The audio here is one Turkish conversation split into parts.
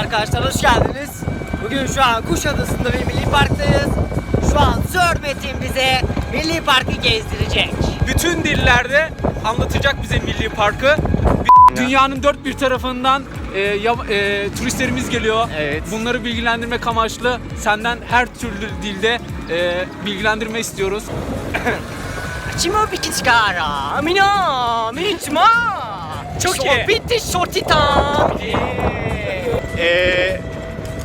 arkadaşlar hoş geldiniz. Bugün şu an Kuşadası'nda bir milli parktayız. Şu an Sir Metin bize milli parkı gezdirecek. bütün dillerde anlatacak bize Milli Parkı. Dünyanın dört bir tarafından e, ya- e, turistlerimiz geliyor. Evet. Bunları bilgilendirmek amaçlı senden her türlü dilde e, bilgilendirme istiyoruz. Chimo bikichikara, mina, michma. Çok iyi. Bitti shortita. Eee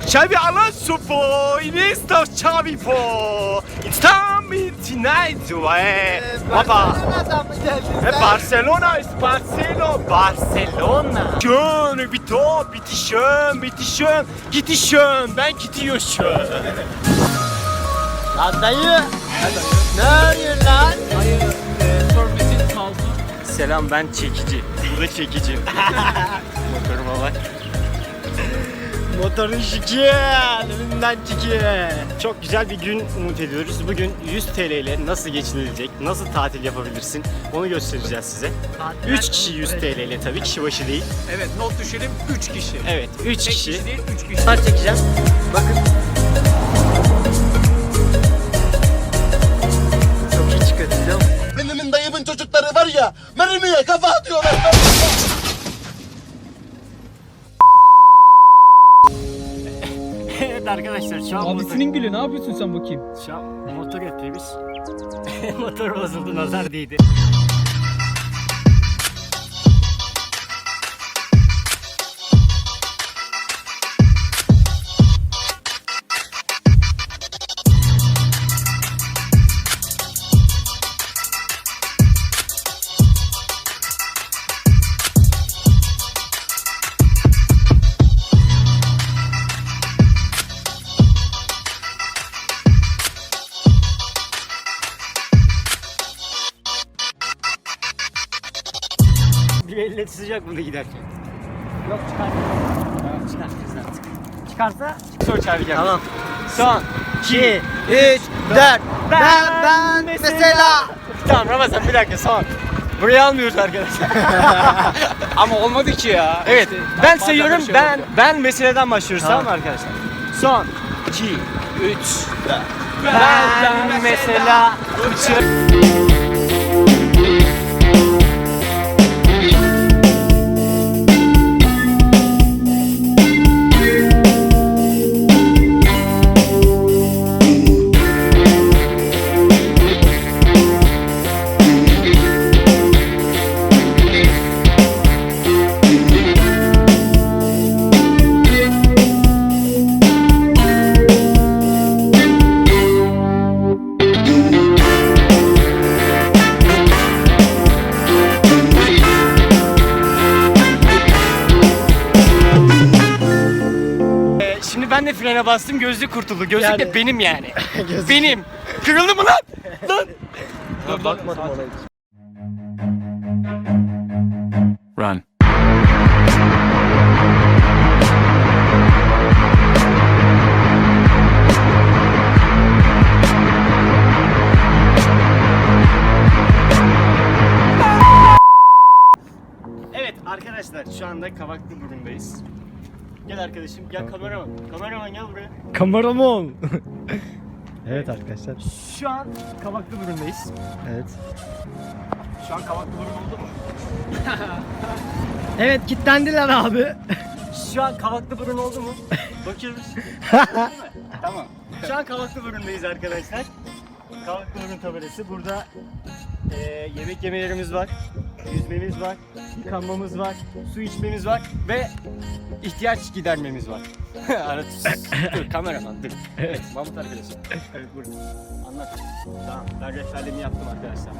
Xavi Alonso po Iniesta Xavi po It's time tonight eh. Baba. Ve Barcelona ist Barcelona. Barcelona Schön bitte bitte schön bitte schön Gitti schön ben gidiyor schön Lan dayı. Ne arıyorsun lan? Selam ben çekici. Bu da çekici. Motoruma bak Motorun şiki. Önünden çiki. Çok güzel bir gün umut ediyoruz. Bugün 100 TL ile nasıl geçinilecek, nasıl tatil yapabilirsin onu göstereceğiz size. 3 kişi 100 TL ile tabii kişi başı değil. Evet not düşelim 3 kişi. Evet 3 Tek kişi. kişi değil 3 kişi. Ben çekeceğim. Bakın. Çok iyi musun? Benim dayımın çocukları var ya mermiye kafa atıyorlar. Evet arkadaşlar şu an Abisinin gülü ne yapıyorsun sen bakayım? motor, şu an motor yapıyoruz. motor bozuldu nazar değdi. Elle tutacak bunu giderken. Yok çıkar. Çıkartacağız artık. Çıkarsa çağrı geldi. Tamam. Son. 2, 3, 4. Ben, ben mesela. Tamam Ramazan bir dakika son. Buraya almıyoruz arkadaşlar. Ama olmadı ki ya. Evet, İşte ben fazla sayıyorum. şey ben oldu. ben meseleden başlıyoruz tamam, Tamam. mı arkadaşlar? Son 2 3 Ben mesela Ee, bastım gözlük kurtuldu. Gözlük de Yani- benim yani. benim. Kırıldı mı lan? Lan. Bakmadım ona hiç. Run. Gel arkadaşım gel kameraman. Kameraman gel buraya. Kameraman. evet arkadaşlar. Şu an Kavaklı burundayız. Evet. Şu an Kavaklı burun oldu mu? Evet kilitlendiler abi. Şu an Kavaklı burun oldu mu? Bakıyoruz. tamam. Şu an Kavaklı burundayız arkadaşlar. Kavaklı burun tabelası. Burada eee, yemek yemelerimiz var. Yüzmemiz var. Yıkanmamız var. Su içmemiz var. Ve ihtiyaç gidermemiz var. Ara dur kameraman dur. Evet Mahmut arkadaşım. Evet buyurun. Anlat. Tamam ben rehberliğimi yaptım arkadaşlar.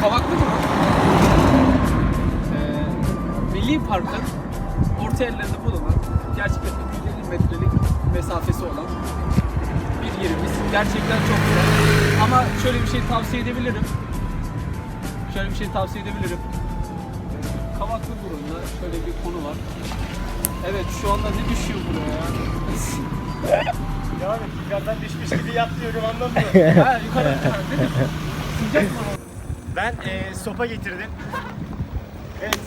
Kavaklı mı? Ee, Milli Park'ın orta yerlerinde bulunan gerçekten 250 metrelik mesafesi olan bir yerimiz. Gerçekten çok güzel. Ama şöyle bir şey tavsiye edebilirim. Şöyle bir şey tavsiye edebilirim. Kavaklı burunlu şöyle bir konu var. Evet şu anda ne düşüyor buraya? Ya abi yukarıdan düşmüş gibi yatlıyorum anladın mı? ha yukarı. Ha, değil mi? Sıcak mı? Ben eee sopa getirdim. Evet.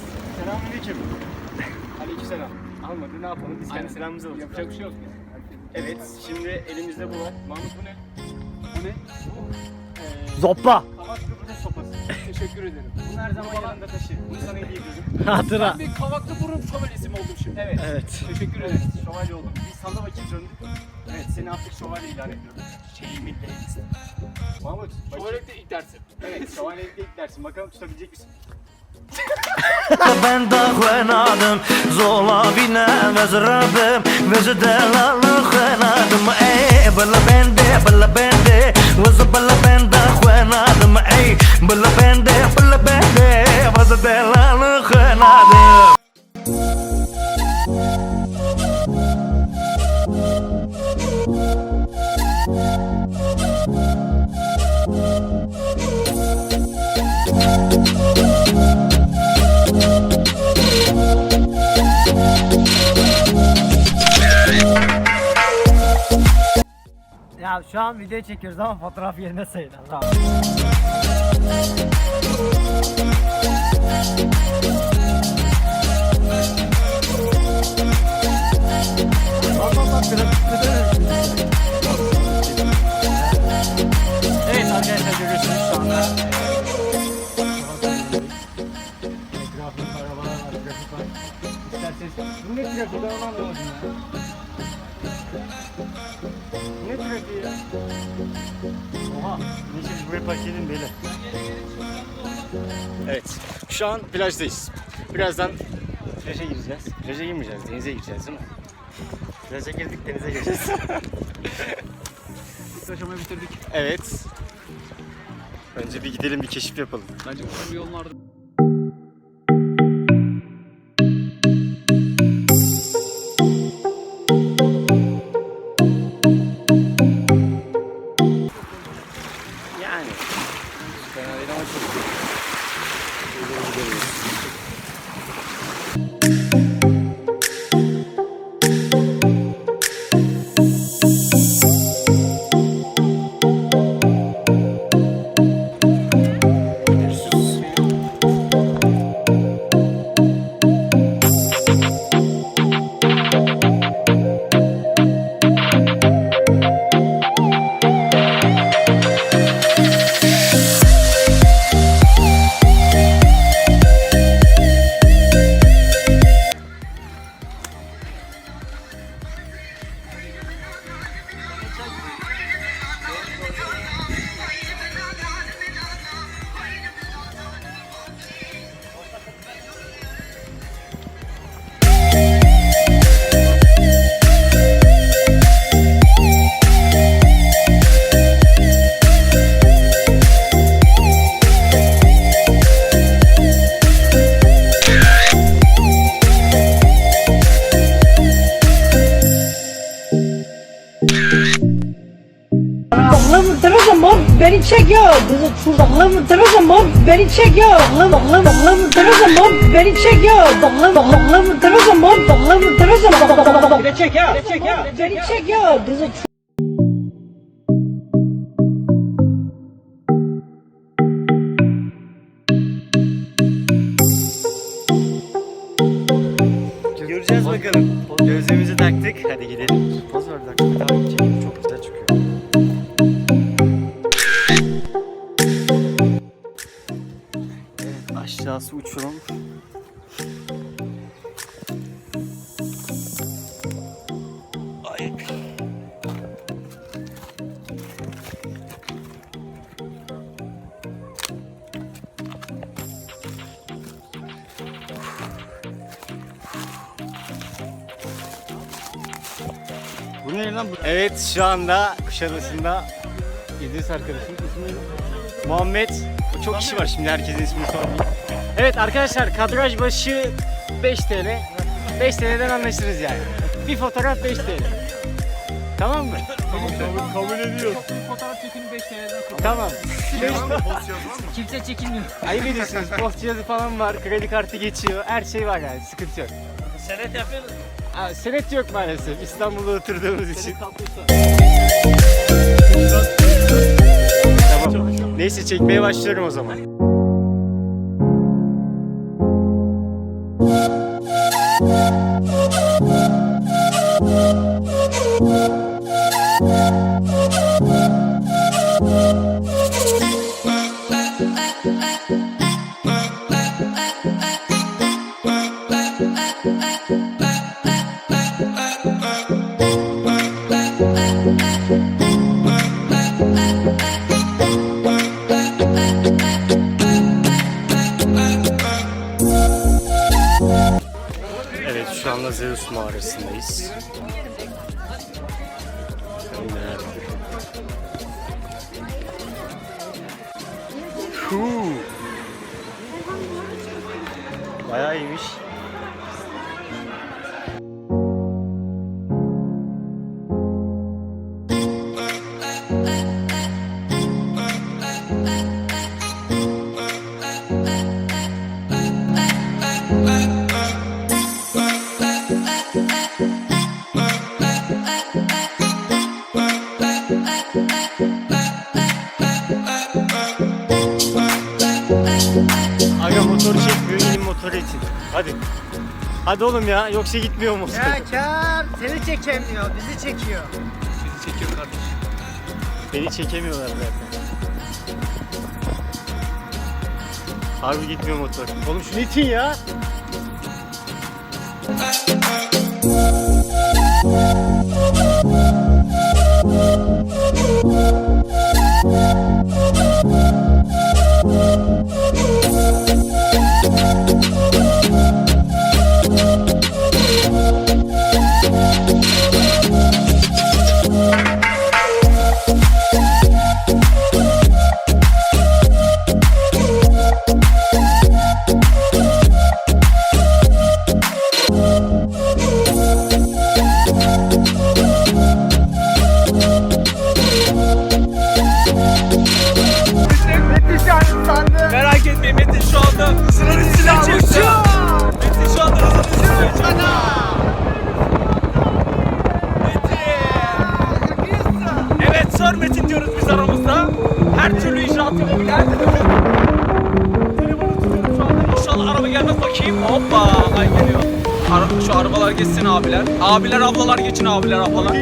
Selamünaleyküm. Aleykümselam. Almadı ne yapalım biz kendi sıramızı alalım. Yapacak bir şey yok. Evet şimdi elimizde bu var. Mahmut bu ne? Bu ne? Ee, Zoppa. Kavak kıbrıda sopası. Teşekkür ederim. Bunu her zaman yanında taşı. Bunu sana hediye ediyorum. Hatıra. Ben bir kavaklı burun şövalyesi mi oldum şimdi? Evet. Evet. Teşekkür ederim. Şövalye oldum. Biz sana vakit döndük. Evet seni artık şövalye ilan ediyorum. Şeyimin değiliz. Mahmut. Şövalyelikte ilk dersim. Evet şövalyelikte ilk dersin. Bakalım tutabilecek misin? Ben de xwenadım Zola bine vezradım Vezi delalı xwenadım Ey bala bende bala bende Vezi bala bende xwenadım Ey bala bende bala bende Vezi delalı xwenadım Ya şu an video çekiyoruz ama fotoğraf yerine sayın. Tamam. Oha. Neyse buraya park edelim beyler. Evet. Şu an plajdayız. Birazdan plaja gireceğiz. Plaja girmeyeceğiz. Denize gireceğiz değil mi? Plaja girdik denize gireceğiz. İlk aşamayı bitirdik. evet. Önce bir gidelim bir keşif yapalım. Bence bu bir yolun ardı. Zaman beni çekiyor. Bağlamı zaman beni çekiyor. Bağlamı zaman beni çekiyor. Bağlamı zaman bağlamı zaman beni çekiyor. Beni çekiyor. Göreceğiz aşağısı uçurum. Ay. Bu ne lan bu? Evet şu anda Kuşadası'nda İdris arkadaşım ismi? Muhammed. Çok kişi var şimdi herkesin ismini sormayayım. Evet arkadaşlar kadraj başı 5 TL. 5 TL'den anlaşırız yani. Bir fotoğraf 5 TL. Tamam mı? Kabul ediyor. Fotoğraf çekini 5 TL'den Tamam. kimse çekinmiyor. Ayıp ediyorsunuz. Post cihazı falan var. Kredi kartı geçiyor. Her şey var yani. Sıkıntı yok. Senet yapıyoruz. Aa, senet yok maalesef. İstanbul'da oturduğumuz için. Tamam. Neyse çekmeye başlıyorum o zaman. Evet şu anda Zeus mağarasındayız. Bayağı iyiymiş. Hadi. Hadi oğlum ya, yoksa gitmiyor motor. Ya Kar seni çekemiyor, bizi çekiyor. Sizi çekiyor kardeşim. Beni çekemiyorlar zaten. Harbi gitmiyor motor. Oğlum şunu itin ya. Merak geçsin abiler. Abiler ablalar geçin abiler ablalar.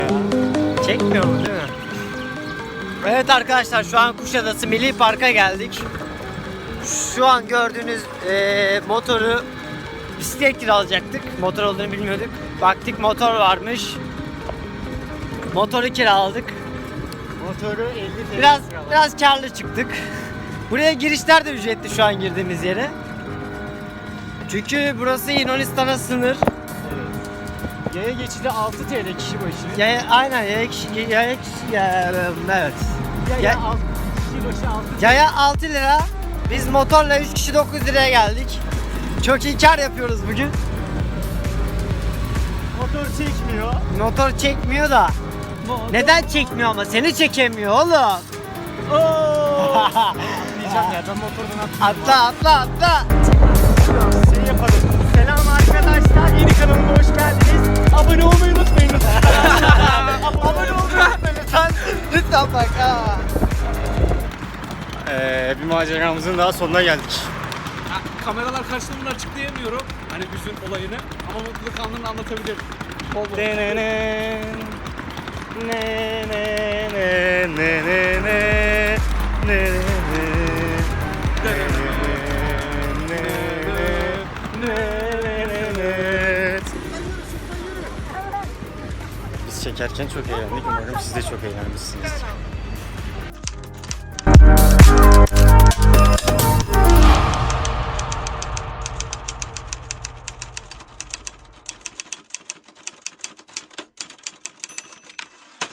Çekmiyor mu değil mi? Evet arkadaşlar şu an Kuşadası Milli Park'a geldik. Şu an gördüğünüz eee, motoru bisiklet kiralayacaktık. Motor olduğunu bilmiyorduk. Baktık motor varmış. Motoru kiraladık. Motoru 50 TL. Biraz biraz karlı çıktık. Buraya girişler de ücretli şu an girdiğimiz yere. Çünkü burası Yunanistan'a sınır. Yaya geçidi 6 TL kişi başı. Yaya, aynen yaya kişi, yaya kişi, ya, evet. Yaya Ya- 6 kişi başı 6 Yaya 6 lira. Biz motorla 3 kişi 9 liraya geldik. Çok iyi kar yapıyoruz bugün. Motor çekmiyor. Motor çekmiyor da. Neden çekmiyor ama seni çekemiyor oğlum. Diyeceğim ya ben motordan atlayayım. atla atla atla. Şey yapalım. Selam arkadaşlar. Yeni kanalıma hoş geldiniz. Abone olmayı unutmayınız. Abone olmayı unutma lütfen. Lütfen bak ha. Ee, bir maceramızın daha sonuna geldik. Ha, kameralar karşısında bunu açıklayamıyorum. Hani hüzün olayını ama mutluluk anını anlatabilirim. Bol bol. Ne ne ne ne ne ne ne ne ne ne çekerken çok eğlendik. Umarım siz de çok eğlenmişsinizdir.